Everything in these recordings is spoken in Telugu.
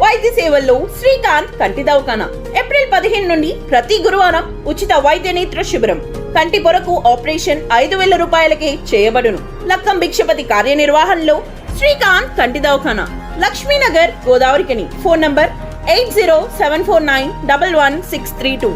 వైద్య సేవల్లో శ్రీకాంత్ కంటి దవాఖాన. ఏప్రిల్ పదిహేను నుండి ప్రతి గురువారం ఉచిత వైద్య నేత్ర శిబిరం. కంటి పొరకు ఆపరేషన్ ఐదు వేల రూపాయలకే చేయబడును. లక్కం భిక్షపతి కార్యనిర్వహణలో శ్రీకాంత్ కంటి దవాఖాన. Lakshminagar Godavarikhani. Phone number eight zero seven four nine double one six three two.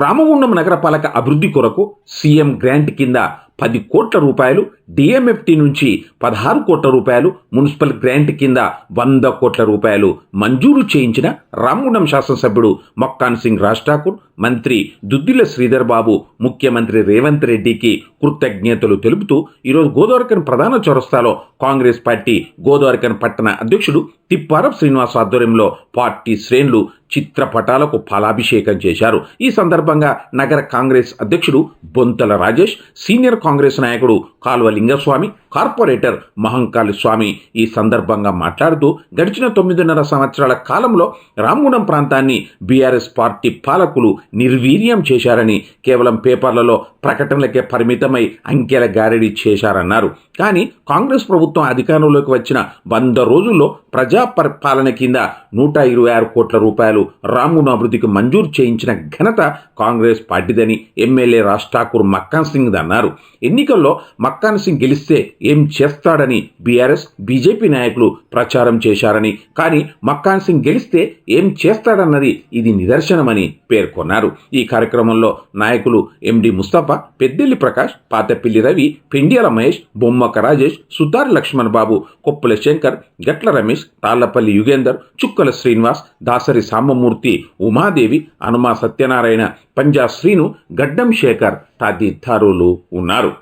Ramagundam నగరపాలక అభివృద్ధి కొరకు సీఎం గ్రాంట్ కింద పది కోట్ల రూపాయలు డిఎంఎఫ్టీ నుంచి పదహారు కోట్ల రూపాయలు మున్సిపల్ గ్రాంట్ కింద వంద కోట్ల రూపాయలు మంజూరు చేయించిన రామగుండం శాసనసభ్యుడు మొక్కాన్ సింగ్ రాజ్ ఠాకూర్ మంత్రి దుద్దిల శ్రీధర్ బాబు ముఖ్యమంత్రి రేవంత్ రెడ్డికి కృతజ్ఞతలు తెలుపుతూ ఈరోజు గోదావరికన్ ప్రధాన చౌరస్తాలో కాంగ్రెస్ పార్టీ గోదావరికన్ పట్టణ అధ్యక్షుడు తిప్పారప్ శ్రీనివాస్ ఆధ్వర్యంలో పార్టీ శ్రేణులు చిత్రపటాలకు ఫలాభిషేకం చేశారు. ఈ సందర్భంగా నగర కాంగ్రెస్ అధ్యక్షుడు బొంతల రాజేష్ సీనియర్ కాంగ్రెస్ నాయకుడు కాల్వ లింగస్వామి కార్పొరేటర్ మహంకాళి స్వామి ఈ సందర్భంగా మాట్లాడుతూ గడిచిన తొమ్మిదిన్నర సంవత్సరాల కాలంలో రామగుండం ప్రాంతాన్ని బీఆర్ఎస్ పార్టీ పాలకులు నిర్వీర్యం చేశారని కేవలం పేపర్లలో ప్రకటనలకే పరిమితమై అంకెల గారడి చేశారన్నారు. కానీ కాంగ్రెస్ ప్రభుత్వం అధికారంలోకి వచ్చిన వంద రోజుల్లో ప్రజా పరిపాలన కింద నూట ఇరవై ఆరు కోట్ల రూపాయలు రామగుండం అభివృద్ధికి మంజూరు చేయించిన ఘనత కాంగ్రెస్ పార్టీదని ఎమ్మెల్యే రాజ్ ఠాకూర్ మక్కాన్ సింగ్ అన్నారు. ఎన్నికల్లో మక్కాన్ సింగ్ గెలిస్తే ఏం చేస్తాడని బీఆర్ఎస్ బీజేపీ నాయకులు ప్రచారం చేశారని. కానీ మక్కాన్ సింగ్ గెలిస్తే ఏం చేస్తాడన్నది ఇది నిదర్శనమని పేర్కొన్నారు. ఈ కార్యక్రమంలో నాయకులు ఎండి ముస్తఫా పెద్దెల్లి ప్రకాష్ పాతపిల్లి రవి పెండియల మహేష్ బొమ్మక రాజేష్ సుతార్ లక్ష్మణ్ బాబు కొప్పుల శంకర్ గట్ల రమేష్ తాళ్ళపల్లి యుగేందర్ చుక్కల శ్రీనివాస్ దాసరి సాంబమూర్తి ఉమాదేవి హనుమా సత్యనారాయణ పంజా శ్రీను గడ్డం శేఖర్ తదితరులు ఉన్నారు.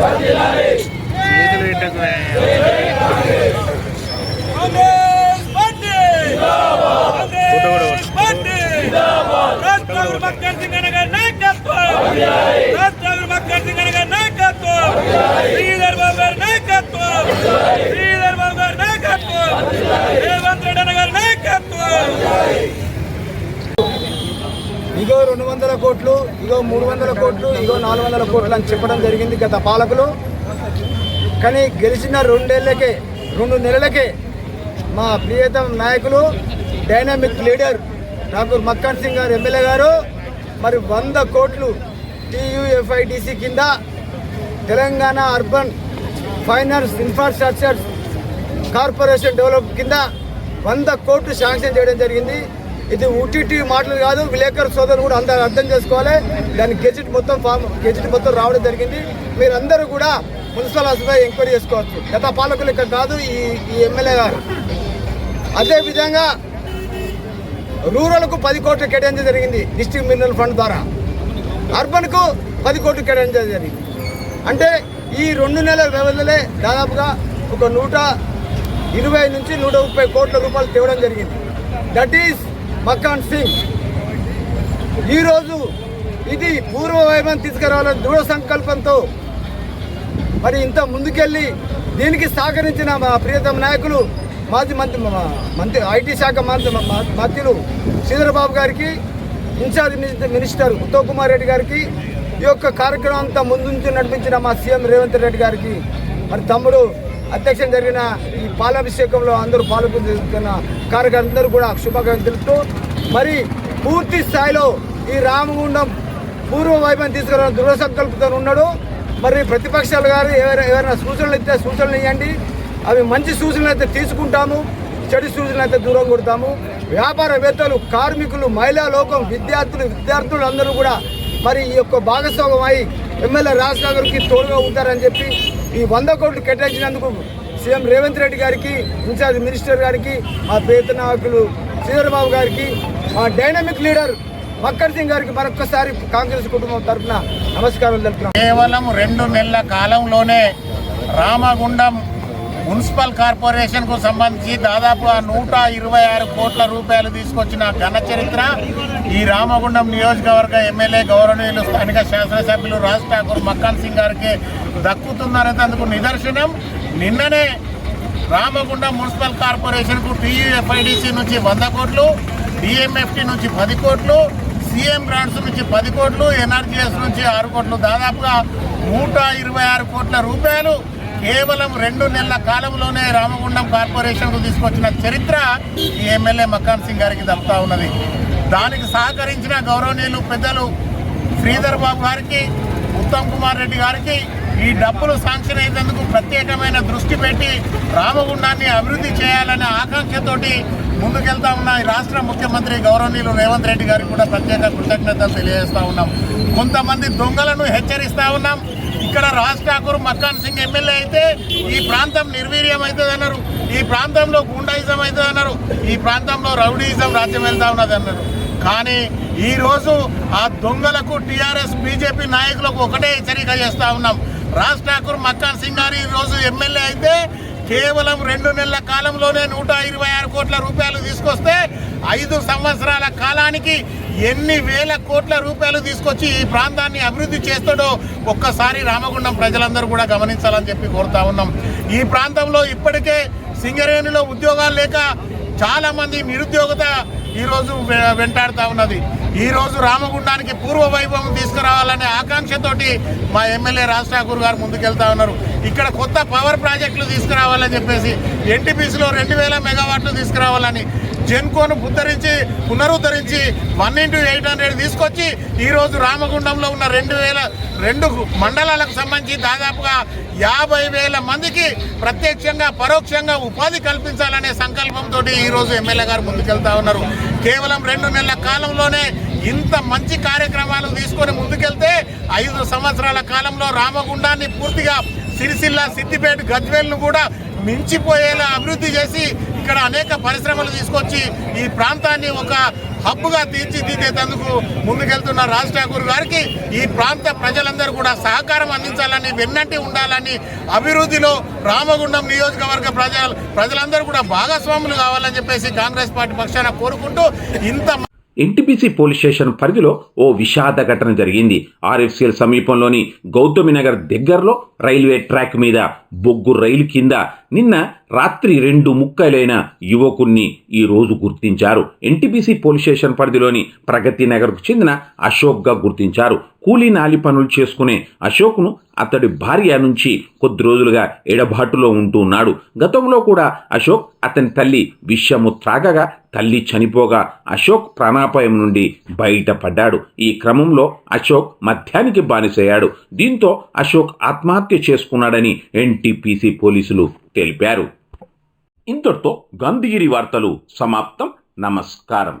కాంగ్రెస్ పార్టీ కాంగ్రెస్ పార్టీ రాష్ట్రాలు మక్కర్ సింగ్ ఇగో రెండు వందల కోట్లు ఇగో మూడు వందల కోట్లు ఇగో నాలుగు వందల కోట్లు అని చెప్పడం జరిగింది గత పాలకులు. కానీ గెలిచిన రెండేళ్ళకే రెండు నెలలకే మా ప్రియతమ నాయకులు dynamic leader Thakur Makkan Singh garu MLA garu మరి వంద కోట్లు టీయూఎఫ్ఐడిసి కింద Telangana urban finance infrastructure corporation develop కింద వంద కోట్లు శాంక్షన్ చేయడం జరిగింది. ఇది ఉటిటి మాటలు కాదు విలేకరు సోదరులు కూడా అందరూ అర్థం చేసుకోవాలి. దాని గెజిట్ మొత్తం ఫామ్ గెజిట్ మొత్తం రావడం జరిగింది. మీరందరూ కూడా మున్సిపల్ హాస్పిటల్ ఎంక్వైరీ చేసుకోవచ్చు. గత పాలకులు ఇక్కడ కాదు ఈ ఈ ఎమ్మెల్యే గారు. అదేవిధంగా రూరల్కు పది కోట్లు కేటాయించడం జరిగింది డిస్ట్రిక్ట్ మినరల్ ఫండ్ ద్వారా. అర్బన్కు పది కోట్లు కేటాయించడం జరిగింది. అంటే ఈ రెండు నెలల వ్యవధిలో దాదాపుగా ఒక నూట ఇరవై నుంచి నూట ముప్పై కోట్ల రూపాయలు తేవడం జరిగింది. That is Makan Singh. ఈరోజు ఇది పూర్వ వైభవం తీసుకురావాలని దృఢ సంకల్పంతో మరి ఇంత ముందుకెళ్ళి దీనికి సహకరించిన మా ప్రియతమ నాయకులు మాజీ మంత్రి మంత్రి ఐటీ శాఖ మంత్రి మంత్రులు శ్రీధరబాబు గారికి in charge minister minister Uttam Kumar Reddy గారికి ఈ యొక్క కార్యక్రమం అంతా ముందుంచి నడిపించిన మా సీఎం రేవంత్ రెడ్డి గారికి మరి తమ్ముడు అధ్యక్షం జరిగిన పాలాభిషేకంలో అందరూ పాల్గొన్న కార్యకర్తలందరూ కూడా శుభాకాంక్షలు తెలుపుతూ మరి పూర్తి స్థాయిలో ఈ రామగుండం పూర్వ వైభవం తీసుకురావడం దృఢ సంకల్పంతో ఉన్నాడు. మరి ప్రతిపక్షాలు గారు ఎవరైనా ఎవరైనా సూచనలు ఇస్తే సూచనలు ఇవ్వండి. అవి మంచి సూచనలు అయితే తీసుకుంటాము చెడు సూచనలు అయితే దూరం కొడతాము. వ్యాపారవేత్తలు కార్మికులు మహిళా లోకం విద్యార్థులు విద్యార్థులు అందరూ కూడా మరి ఈ యొక్క భాగస్వామ్యం అయి ఎమ్మెల్యే రాజ్ నగర్కి తోడుగా ఉంటారని చెప్పి ఈ వంద కోట్లు కేటాయించినందుకు సీఎం రేవంత్ రెడ్డి గారికి ఇన్ఛార్జ్ మినిస్టర్ గారికి మా పేద నాయకులు చంద్రబాబు గారికి మా డైనమిక్ లీడర్ మక్కర్ సింగ్ గారికి మరొకసారి కాంగ్రెస్ కుటుంబం తరఫున నమస్కారం తెలుపుతున్నాం. కేవలం రెండు నెలల కాలంలోనే రామగుండం మున్సిపల్ కార్పొరేషన్కు సంబంధించి దాదాపుగా నూట ఇరవై ఆరు కోట్ల రూపాయలు తీసుకొచ్చిన ఘన చరిత్ర ఈ రామగుండం నియోజకవర్గ ఎమ్మెల్యే గౌరవనీయులు స్థానిక శాసనసభ్యులు రాజ్ ఠాకూర్ మక్కన్ సింగ్ గారికి దక్కుతున్నారనేందుకు నిదర్శనం. నిన్ననే రామగుండం మున్సిపల్ కార్పొరేషన్కు టీయూఎఫ్ఐడిసి నుంచి వంద కోట్లు డిఎంఎఫ్టి నుంచి పది కోట్లు సీఎం గ్రాంట్స్ నుంచి పది కోట్లు ఎన్ఆర్జీఎస్ నుంచి ఆరు కోట్లు. దాదాపుగా నూట ఇరవై ఆరు కోట్ల రూపాయలు కేవలం రెండు నెలల కాలంలోనే రామగుండం కార్పొరేషన్కు తీసుకొచ్చిన చరిత్ర ఈ ఎమ్మెల్యే మకాన్ సింగ్ గారికి దక్కుతా ఉన్నది. దానికి సహకరించిన గౌరవనీయులు పెద్దలు శ్రీధర్ బాబు గారికి ఉత్తమ్ కుమార్ రెడ్డి గారికి ఈ డబ్బులు శాంక్షన్ అయినందుకు ప్రత్యేకమైన దృష్టి పెట్టి రామగుండాన్ని అభివృద్ధి చేయాలనే ఆకాంక్షతోటి ముందుకెళ్తా ఉన్న ఈ రాష్ట్ర ముఖ్యమంత్రి గౌరవనీయులు రేవంత్ రెడ్డి గారికి కూడా ప్రత్యేక కృతజ్ఞతలు తెలియజేస్తా ఉన్నాం. కొంతమంది దొంగలను హెచ్చరిస్తా ఉన్నాం. ఇక్కడ రాజ్ ఠాకూర్ మక్కాన్ సింగ్ ఎమ్మెల్యే అయితే ఈ ప్రాంతం నిర్వీర్యం అవుతుంది అన్నారు ఈ ప్రాంతంలో గుండాయిజం అవుతుంది అన్నారు ఈ ప్రాంతంలో రౌడీయిజం రాజ్యం వెళ్తా ఉన్నది అన్నారు కానీ ఈరోజు ఆ దొంగలకు టీఆర్ఎస్ బీజేపీ నాయకులకు ఒకటే హెచ్చరిక చేస్తూ ఉన్నాం. రాజ్ ఠాకూర్ మక్కాన్ సింగ్ గారు ఈ రోజు ఎమ్మెల్యే అయితే కేవలం రెండు నెలల కాలంలోనే నూట ఇరవై ఆరు కోట్ల రూపాయలు తీసుకొస్తే ఐదు సంవత్సరాల కాలానికి ఎన్ని వేల కోట్ల రూపాయలు తీసుకొచ్చి ఈ ప్రాంతాన్ని అభివృద్ధి చేస్తాడో ఒక్కసారి రామగుండం ప్రజలందరూ కూడా గమనించాలని చెప్పి కోరుతా ఉన్నాం. ఈ ప్రాంతంలో ఇప్పటికే సింగరేణిలో ఉద్యోగాలు లేక చాలామంది నిరుద్యోగత ఈరోజు వెంటాడుతూ ఉన్నది. ఈరోజు రామగుండానికి పూర్వ వైభవం తీసుకురావాలనే ఆకాంక్షతోటి మా ఎమ్మెల్యే రాజ్ ఠాకూర్ గారు ముందుకెళ్తా ఉన్నారు. ఇక్కడ కొత్త పవర్ ప్రాజెక్టులు తీసుకురావాలని చెప్పేసి ఎన్టీపీసీలో రెండు వేల మెగావాట్లు తీసుకురావాలని జెన్కోను ఉద్ధరించి పునరుద్ధరించి వన్ ఇంటూ ఎయిట్ హండ్రెడ్ తీసుకొచ్చి ఈరోజు రామగుండంలో ఉన్న రెండు వేల రెండు మండలాలకు సంబంధించి దాదాపుగా యాభై వేల మందికి ప్రత్యక్షంగా పరోక్షంగా ఉపాధి కల్పించాలనే సంకల్పంతో ఈరోజు ఎమ్మెల్యే గారు ముందుకెళ్తా ఉన్నారు. కేవలం రెండు నెలల కాలంలోనే ఇంత మంచి కార్యక్రమాలు తీసుకొని ముందుకెళ్తే ఐదు సంవత్సరాల కాలంలో రామగుండాన్ని పూర్తిగా సిరిసిల్ల సిద్దిపేట గజ్వేల్ను కూడా మించిపోయేలా అభివృద్ధి చేసి ఇక్కడ అనేక పరిశ్రమలు తీసుకొచ్చి ఈ ప్రాంతాన్ని ఒక హబ్గా తీర్చిదిద్దేందుకు ముందుకెళ్తున్న రాజ్ ఠాకూర్ గారికి ఈ ప్రాంత ప్రజలందరూ కూడా సహకారం అందించాలని వెన్నంటి ఉండాలని అభివృద్ధిలో రామగుండం నియోజకవర్గ ప్రజలు ప్రజలందరూ కూడా భాగస్వాములు కావాలని చెప్పేసి కాంగ్రెస్ పార్టీ పక్షాన కోరుకుంటూ ఇంత ఎన్టీపీసీ పోలీస్ స్టేషన్ పరిధిలో ఓ విషాద ఘటన జరిగింది. ఆర్ఎఫ్సిఎల్ సమీపంలోని గౌతమి నగర్ దగ్గరలో రైల్వే ట్రాక్ మీద బొగ్గు రైలు కింద నిన్న రాత్రి రెండు ముక్కలైన యువకుణ్ణి ఈ రోజు గుర్తించారు. ఎన్టీపీసీ పోలీస్ స్టేషన్ పరిధిలోని ప్రగతి నగర్కు చెందిన అశోక్గా గుర్తించారు. కూలీ నాలి పనులు చేసుకునే అశోక్ను అతడి భార్య నుంచి కొద్ది రోజులుగా ఎడబాటులో ఉంటూ ఉన్నాడు. గతంలో కూడా అశోక్ అతని తల్లి విషము త్రాగగా తల్లి చనిపోగా అశోక్ ప్రాణాపాయం నుండి బయటపడ్డాడు. ఈ క్రమంలో అశోక్ మద్యానికి బానిసయ్యాడు. దీంతో అశోక్ ఆత్మహత్య చేసుకున్నాడని ఎన్టీపీసీ పోలీసులు తెలిపారు. ఇంతటితో గాంధీగిరి వార్తలు సమాప్తం. నమస్కారం.